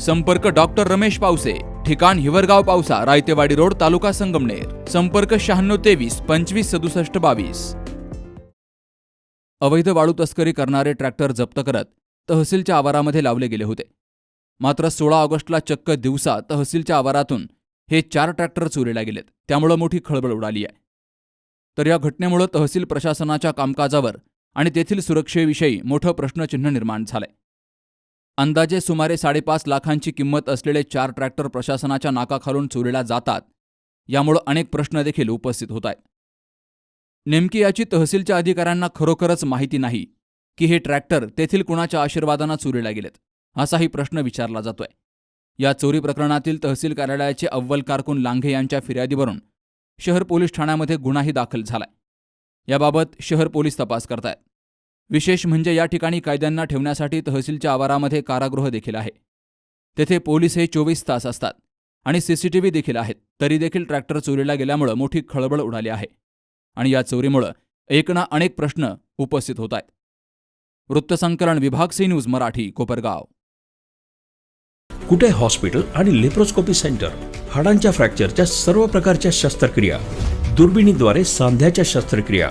संपर्क डॉक्टर रमेश पावसे ठिकाण हिवरगाव पावसा रायतेवाडी रोड तालुका संगमनेर. संपर्क शहाण्णव तेवीस पंचवीस सदुसष्ट बावीस. अवैध वाळू तस्करी करणारे ट्रॅक्टर जप्त करत तहसीलच्या आवारामध्ये लावले गेले होते. मात्र सोळा ऑगस्टला चक्क दिवसा तहसीलच्या आवारातून हे चार ट्रॅक्टर चोरीला गेलेत. त्यामुळं मोठी खळबळ उडाली आहे. तर या घटनेमुळं तहसील प्रशासनाच्या कामकाजावर आणि तेथील सुरक्षेविषयी मोठं प्रश्नचिन्ह निर्माण झालंय. अंदाजे सुमारे साडेपाच लाखांची किंमत असलेले चार ट्रॅक्टर प्रशासनाच्या नाकाखालून चोरीला जातात यामुळं अनेक प्रश्न देखील उपस्थित होत आहेत नेमकी याची तहसीलच्या अधिकाऱ्यांना खरोखरच माहिती नाही की हे ट्रॅक्टर तेथील कुणाच्या आशीर्वादानं चोरीला गेलेत असाही प्रश्न विचारला जातोय. या चोरी प्रकरणातील तहसील कार्यालयाचे अव्वल कारकून लांघे यांच्या फिर्यादीवरून शहर पोलीस ठाण्यामध्ये गुन्हाही दाखल झालाय. याबाबत शहर पोलीस तपास करतायत. विशेष म्हणजे या ठिकाणी कायद्यांना ठेवण्यासाठी तहसीलच्या आवारामध्ये कारागृह देखील आहे. तेथे पोलीस हे चोवीस तास असतात आणि सीसीटीव्ही देखील आहेत तरी देखील ट्रॅक्टर चोरीला गेल्यामुळं मोठी खळबळ उडाली आहे आणि या चोरीमुळं एक ना अनेक प्रश्न उपस्थित होत आहेत. वृत्तसंकलन विभाग सी न्यूज मराठी कोपरगाव. कुठे हॉस्पिटल आणि लेप्रोस्कोपी सेंटर? हाडांच्या फ्रॅक्चरच्या सर्व प्रकारच्या शस्त्रक्रिया दुर्बिणीद्वारे सांध्याच्या शस्त्रक्रिया